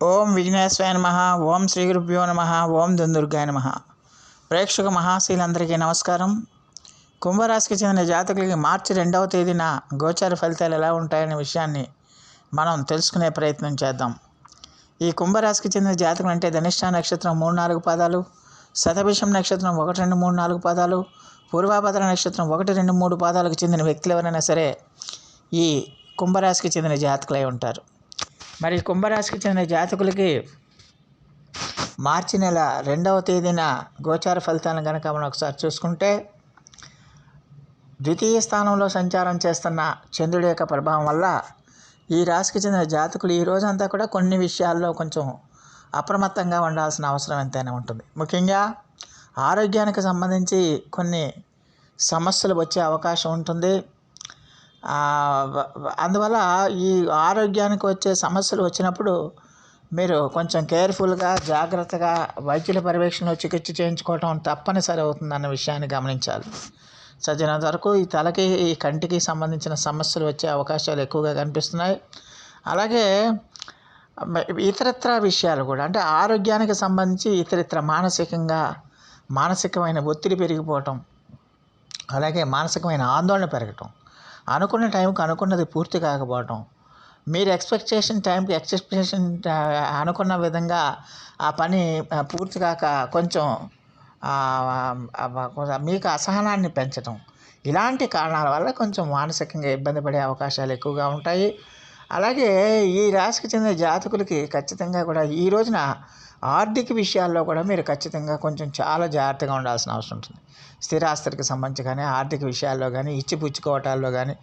ఓం విఘ్నేశ్వరాయ నమ ఓం శ్రీ గురుభ్యో నమ ఓం దుందుర్గాయ నమ. ప్రేక్షక మహాశీలందరికీ నమస్కారం. కుంభరాశికి చెందిన జాతకులకి మార్చి రెండవ తేదీన గోచార ఫలితాలు ఎలా ఉంటాయనే విషయాన్ని మనం తెలుసుకునే ప్రయత్నం చేద్దాం. ఈ కుంభరాశికి చెందిన జాతకులు అంటే ధనిష్ట నక్షత్రం మూడు నాలుగు పాదాలు శతభిషం నక్షత్రం ఒకటి రెండు మూడు నాలుగు పాదాలు పూర్వాభద్ర నక్షత్రం ఒకటి రెండు మూడు పాదాలకు చెందిన వ్యక్తులు ఎవరైనా సరే ఈ కుంభరాశికి చెందిన జాతకులై ఉంటారు. మరి కుంభరాశికి చెందిన జాతకులకి మార్చి నెల రెండవ తేదీన గోచార ఫలితాలను కనుక మనం ఒకసారి చూసుకుంటే ద్వితీయ స్థానంలో సంచారం చేస్తున్న చంద్రుడి యొక్క ప్రభావం వల్ల ఈ రాశికి చెందిన జాతకులు ఈ రోజంతా కూడా కొన్ని విషయాల్లో కొంచెం అప్రమత్తంగా ఉండాల్సిన అవసరం ఎంతైనా ఉంటుంది. ముఖ్యంగా ఆరోగ్యానికి సంబంధించి కొన్ని సమస్యలు వచ్చే అవకాశం ఉంటుంది. అందువల్ల ఈ ఆరోగ్యానికి వచ్చే సమస్యలు వచ్చినప్పుడు మీరు కొంచెం కేర్ఫుల్గా జాగ్రత్తగా వైద్యుల పర్యవేక్షణలో చికిత్స చేయించుకోవటం తప్పనిసరి అవుతుందన్న విషయాన్ని గమనించాలి. సజ్జనంత వరకు ఈ తలకి ఈ కంటికి సంబంధించిన సమస్యలు వచ్చే అవకాశాలు ఎక్కువగా కనిపిస్తున్నాయి. అలాగే ఇతరత్ర విషయాలు కూడా అంటే ఆరోగ్యానికి సంబంధించి ఇతరత్ర మానసికంగా మానసికమైన ఒత్తిడి పెరిగిపోవటం అలాగే మానసికమైన ఆందోళన పెరగటం అనుకున్న టైంకి అనుకున్నది పూర్తి కాకపోవటం. మీరు ఎక్స్పెక్ట్ చేసిన టైంకి ఎక్స్పెక్టేషన్ అనుకున్న విధంగా ఆ పని పూర్తి కాక కొంచెం కొంచెం మీకు అసహనాన్ని పెంచటం. ఇలాంటి కారణాల వల్ల కొంచెం మానసికంగా ఇబ్బంది పడే అవకాశాలు ఎక్కువగా ఉంటాయి. అలాగే ఈ రాశికి చెందిన జాతకులకి ఖచ్చితంగా కూడా ఈ రోజున ఆర్థిక విషయాల్లో కూడా మీరు ఖచ్చితంగా కొంచెం చాలా జాగ్రత్తగా ఉండాల్సిన అవసరం ఉంటుంది. స్థిరాస్తులకు సంబంధించి కానీ ఆర్థిక విషయాల్లో కానీ ఇచ్చిపుచ్చుకోవటాల్లో కానీ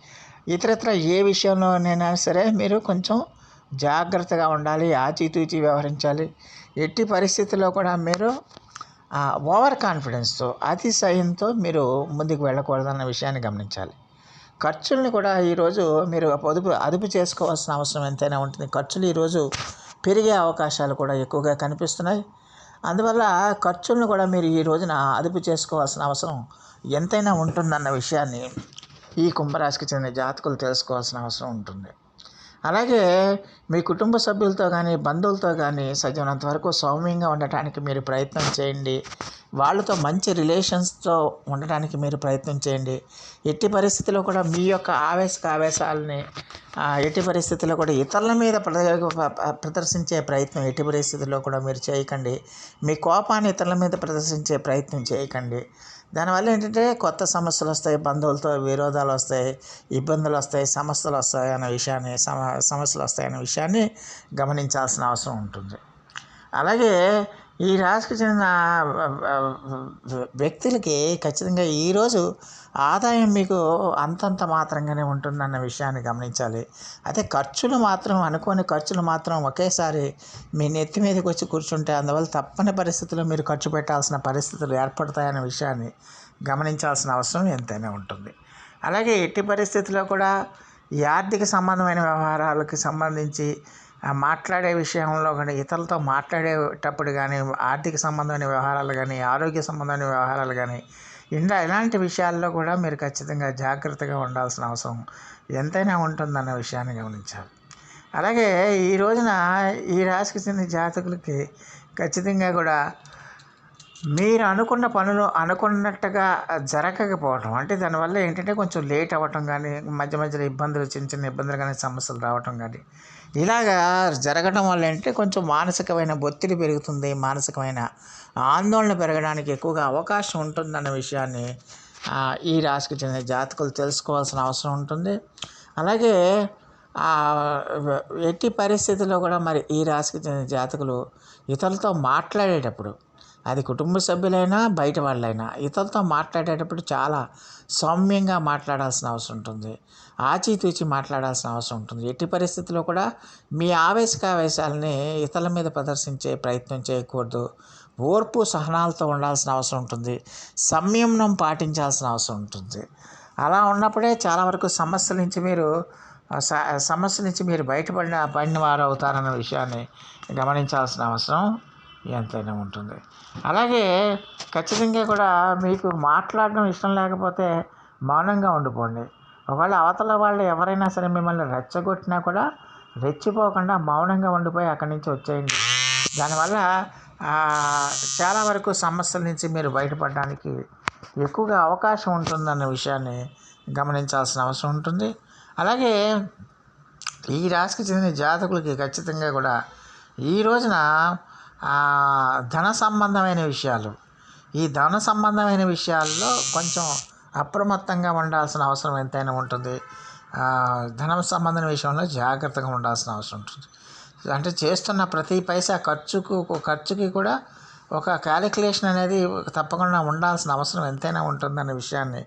ఇతరత్ర ఏ విషయంలోనైనా సరే మీరు కొంచెం జాగ్రత్తగా ఉండాలి ఆచితూచి వ్యవహరించాలి. ఎట్టి పరిస్థితుల్లో కూడా మీరు ఓవర్ కాన్ఫిడెన్స్తో అతిశయంతో మీరు ముందుకు వెళ్ళకూడదన్న విషయాన్ని గమనించాలి. ఖర్చుల్ని కూడా ఈరోజు మీరు పొదుపు అదుపు చేసుకోవాల్సిన అవసరం ఎంతైనా ఉంటుంది. ఖర్చులు ఈరోజు పెరిగే అవకాశాలు కూడా ఎక్కువగా కనిపిస్తున్నాయి. అందువల్ల ఖర్చులను కూడా మీరు ఈ రోజున అదుపు చేసుకోవాల్సిన అవసరం ఎంతైనా ఉంటుందన్న విషయాన్ని ఈ కుంభరాశికి చెందిన జాతకులు తెలుసుకోవాల్సిన అవసరం ఉంటుంది. అలాగే మీ కుటుంబ సభ్యులతో కానీ బంధువులతో కానీ సజ్జనంత వరకు సౌమ్యంగా ఉండటానికి మీరు ప్రయత్నం చేయండి. వాళ్ళతో మంచి రిలేషన్స్తో ఉండటానికి మీరు ప్రయత్నం చేయండి. ఎట్టి పరిస్థితుల్లో కూడా మీ యొక్క ఆవేశక ఆవేశాలని ఎట్టి పరిస్థితుల్లో కూడా ఇతరుల మీద ప్రదర్శించే ప్రయత్నం ఎట్టి పరిస్థితుల్లో కూడా మీరు చేయకండి. మీ కోపాన్ని ఇతరుల మీద ప్రదర్శించే ప్రయత్నం చేయకండి. దానివల్ల ఏంటంటే కొత్త సమస్యలు వస్తాయి బంధువులతో విరోధాలు వస్తాయి ఇబ్బందులు వస్తాయి సమస్యలు వస్తాయి అనే విషయాన్ని సమ సమస్యలు వస్తాయి అనే విషయాన్ని గమనించాల్సిన అవసరం ఉంటుంది. అలాగే ఈ రాశికి చెందిన వ్యక్తులకి ఖచ్చితంగా ఈరోజు ఆదాయం మీకు అంతంత మాత్రంగానే ఉంటుందన్న విషయాన్ని గమనించాలి. అయితే ఖర్చులు మాత్రం అనుకోని ఖర్చులు మాత్రం ఒకేసారి మీ నెత్తి మీదకి వచ్చి కూర్చుంటే అందువల్ల తప్పని పరిస్థితుల్లో మీరు ఖర్చు పెట్టాల్సిన పరిస్థితులు ఏర్పడతాయన్న విషయాన్ని గమనించాల్సిన అవసరం ఎంతైనా ఉంటుంది. అలాగే ఎట్టి పరిస్థితుల్లో కూడా ఈ ఆర్థిక సంబంధమైన వ్యవహారాలకు సంబంధించి మాట్లాడే విషయంలో కానీ ఇతరులతో మాట్లాడేటప్పుడు కానీ ఆర్థిక సంబంధమైన వ్యవహారాలు కానీ ఆరోగ్య సంబంధమైన వ్యవహారాలు కానీ ఇంకా ఇలాంటి విషయాల్లో కూడా మీరు ఖచ్చితంగా జాగ్రత్తగా ఉండాల్సిన అవసరం ఎంతైనా ఉంటుందన్న విషయాన్ని గమనించాలి. అలాగే ఈ రోజున ఈ రాశికి చెందిన జాతకులకి ఖచ్చితంగా కూడా మీరు అనుకున్న పనులు అనుకున్నట్టుగా జరగకపోవటం అంటే దానివల్ల ఏంటంటే కొంచెం లేట్ అవ్వటం కానీ మధ్య మధ్యలో ఇబ్బందులు చిన్న చిన్న ఇబ్బందులు కానీ సమస్యలు రావటం కానీ ఇలాగా జరగడం వల్ల ఏంటంటే కొంచెం మానసికమైన ఒత్తిడి పెరుగుతుంది మానసికమైన ఆందోళన పెరగడానికి ఎక్కువగా అవకాశం ఉంటుందన్న విషయాన్ని ఈ రాశికి చెందిన జాతకులు తెలుసుకోవాల్సిన అవసరం ఉంటుంది. అలాగే ఎట్టి పరిస్థితుల్లో కూడా మరి ఈ రాశికి చెందిన జాతకులు ఇతరులతో మాట్లాడేటప్పుడు అది కుటుంబ సభ్యులైనా బయట వాళ్ళైనా ఇతరులతో మాట్లాడేటప్పుడు చాలా సౌమ్యంగా మాట్లాడాల్సిన అవసరం ఉంటుంది. ఆచితూచి మాట్లాడాల్సిన అవసరం ఉంటుంది. ఎట్టి పరిస్థితుల్లో కూడా మీ ఆవేశకావేశాలని ఇతరుల మీద ప్రదర్శించే ప్రయత్నం చేయకూడదు. ఓర్పు సహనాలతో ఉండాల్సిన అవసరం ఉంటుంది. సంయమనం పాటించాల్సిన అవసరం ఉంటుంది. అలా ఉన్నప్పుడే చాలా వరకు సమస్యల నుంచి మీరు సమస్య నుంచి మీరు బయటపడిన పడిన వారు అవుతారన్న విషయాన్ని గమనించాల్సిన అవసరం ఎంతైనా ఉంటుంది. అలాగే ఖచ్చితంగా కూడా మీకు మాట్లాడడం ఇష్టం లేకపోతే మౌనంగా ఉండిపోండి. ఒకవేళ అవతల వాళ్ళు ఎవరైనా సరే మిమ్మల్ని రెచ్చగొట్టినా కూడా రెచ్చిపోకుండా మౌనంగా ఉండిపోయి అక్కడి నుంచి వచ్చేయండి. దానివల్ల చాలా వరకు సమస్యల నుంచి మీరు బయటపడడానికి ఎక్కువగా అవకాశం ఉంటుందన్న విషయాన్ని గమనించాల్సిన అవసరం ఉంటుంది. అలాగే ఈ రాశికి చెందిన జాతకులకి ఖచ్చితంగా కూడా ఈ రోజున ధన సంబంధమైన విషయాలు. ఈ ధన సంబంధమైన విషయాల్లో కొంచెం అప్రమత్తంగా ఉండాల్సిన అవసరం ఎంతైనా ఉంటుంది. ధనం సంబంధం విషయంలో జాగ్రత్తగా ఉండాల్సిన అవసరం ఉంటుంది. అంటే చేస్తున్న ప్రతి పైసా ఖర్చుకు ఖర్చుకి కూడా ఒక క్యాలిక్యులేషన్ అనేది తప్పకుండా ఉండాల్సిన అవసరం ఎంతైనా ఉంటుందనే విషయాన్ని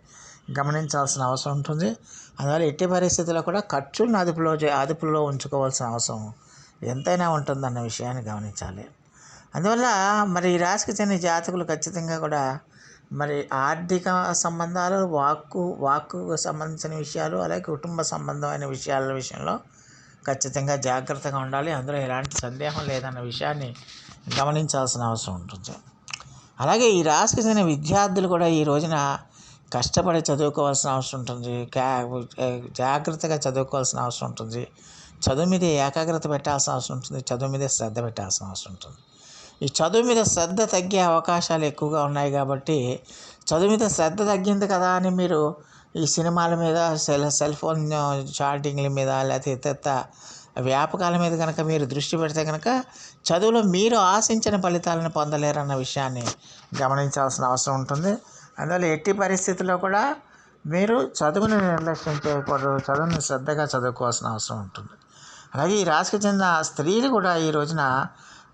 గమనించాల్సిన అవసరం ఉంటుంది. అందువల్ల ఎట్టి పరిస్థితుల్లో కూడా ఖర్చులను అదుపులో అదుపులో ఉంచుకోవాల్సిన అవసరం ఎంతైనా ఉంటుందన్న విషయాన్ని గమనించాలి. అందువల్ల మరి ఈ రాశికి చెందిన జాతకులు ఖచ్చితంగా కూడా మరి ఆర్థిక సంబంధాలు వాక్కు వాక్కుకు సంబంధించిన విషయాలు అలాగే కుటుంబ సంబంధమైన విషయాల విషయంలో ఖచ్చితంగా జాగ్రత్తగా ఉండాలి. అందులో ఎలాంటి సందేహం లేదన్న విషయాన్ని గమనించాల్సిన అవసరం ఉంటుంది. అలాగే ఈ రాశికి చెందిన విద్యార్థులు కూడా ఈ రోజున కష్టపడి చదువుకోవాల్సిన అవసరం ఉంటుంది. క్యా జాగ్రత్తగా చదువుకోవాల్సిన అవసరం ఉంటుంది. చదువు మీద ఏకాగ్రత పెట్టాల్సిన అవసరం ఉంటుంది. చదువు మీద శ్రద్ధ పెట్టాల్సిన అవసరం ఉంటుంది. ఈ చదువు మీద శ్రద్ధ తగ్గే అవకాశాలు ఎక్కువగా ఉన్నాయి కాబట్టి చదువు మీద శ్రద్ధ తగ్గింది కదా అని మీరు ఈ సినిమాల మీద సెల్ సెల్ ఫోన్ చాటింగ్ల మీద లేకపోతే ఇతర వ్యాపకాల మీద కనుక మీరు దృష్టి పెడితే కనుక చదువులో మీరు ఆశించిన ఫలితాలను పొందలేరన్న విషయాన్ని గమనించాల్సిన అవసరం ఉంటుంది. అందువల్ల ఎట్టి పరిస్థితుల్లో కూడా మీరు చదువుని నిర్లక్ష్యం చేయకూడదు చదువుని శ్రద్ధగా చదువుకోవాల్సిన అవసరం ఉంటుంది. అలాగే ఈ రాశికి చెందిన స్త్రీలు కూడా ఈ రోజున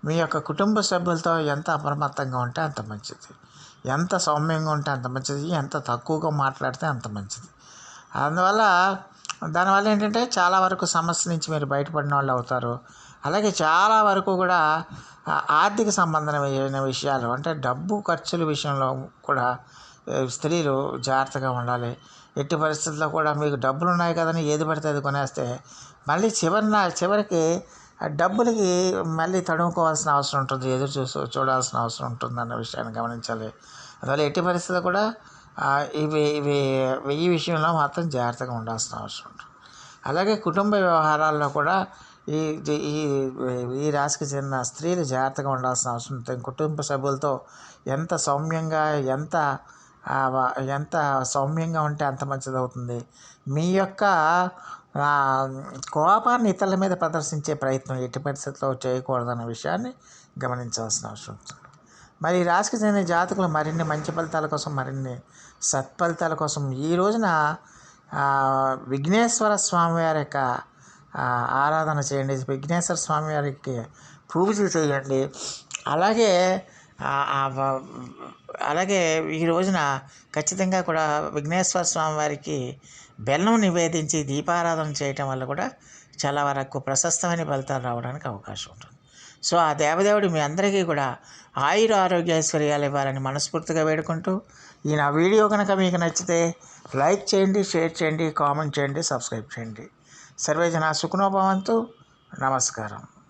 మీ యొక్క కుటుంబ సభ్యులతో ఎంత అప్రమత్తంగా ఉంటే అంత మంచిది. ఎంత సౌమ్యంగా ఉంటే అంత మంచిది. ఎంత తక్కువగా మాట్లాడితే అంత మంచిది. అందువల్ల దానివల్ల ఏంటంటే చాలా వరకు సమస్య నుంచి మీరు బయటపడిన వాళ్ళు అవుతారు. అలాగే చాలా వరకు కూడా ఆర్థిక సంబంధమైన విషయాలు అంటే డబ్బు ఖర్చుల విషయంలో కూడా స్త్రీలు జాగ్రత్తగా ఉండాలి. ఎట్టి పరిస్థితుల్లో కూడా మీకు డబ్బులు ఉన్నాయి కదని ఏది పడితే అది కొనేస్తే మళ్ళీ చివరిన చివరికి ఆ డబ్బులకి మళ్ళీ తడుముకోవాల్సిన అవసరం ఉంటుంది ఎదురు చూసి చూడాల్సిన అవసరం ఉంటుంది అన్న విషయాన్ని గమనించాలి. అందువల్ల ఎట్టి పరిస్థితుల్లో కూడా ఇవి ఇవి ఈ విషయంలో మాత్రం జాగ్రత్తగా ఉండాల్సిన అవసరం ఉంటుంది. అలాగే కుటుంబ వ్యవహారాల్లో కూడా ఈ ఈ ఈ రాశికి చెందిన స్త్రీలు జాగ్రత్తగా ఉండాల్సిన అవసరం ఉంటుంది. కుటుంబ సభ్యులతో ఎంత సౌమ్యంగా ఎంత ఎంత సౌమ్యంగా ఉంటే అంత మంచిది అవుతుంది. మీ యొక్క కోపాన్ని ఇతరుల మీద ప్రదర్శించే ప్రయత్నం ఎట్టి పరిస్థితుల్లో చేయకూడదన్న విషయాన్ని గమనించాల్సిన అవసరం ఉంటుంది. మరి ఈ రాశికి చెందిన జాతకులు మరిన్ని మంచి ఫలితాల కోసం మరిన్ని సత్ఫలితాల కోసం ఈ రోజున విఘ్నేశ్వర స్వామివారి యొక్క ఆరాధన చేయండి. విఘ్నేశ్వర స్వామివారికి పూజలు చేయండి. అలాగే అలాగే ఈ రోజున ఖచ్చితంగా కూడా విఘ్నేశ్వర స్వామి వారికి బెల్లం నివేదించి దీపారాధన చేయటం వల్ల కూడా చాలా వరకు ప్రశస్తమైన ఫలితాలు రావడానికి అవకాశం ఉంటుంది. సో ఆ దేవదేవుడు మీ అందరికీ కూడా ఆయుర ఆరోగ్య ఐశ్వర్యాలు ఇవ్వాలని మనస్ఫూర్తిగా వేడుకుంటూ ఈ నా వీడియో కనుక మీకు నచ్చితే లైక్ చేయండి షేర్ చేయండి కామెంట్ చేయండి సబ్స్క్రైబ్ చేయండి. సర్వేజన సుఖనోభవంతు నమస్కారం.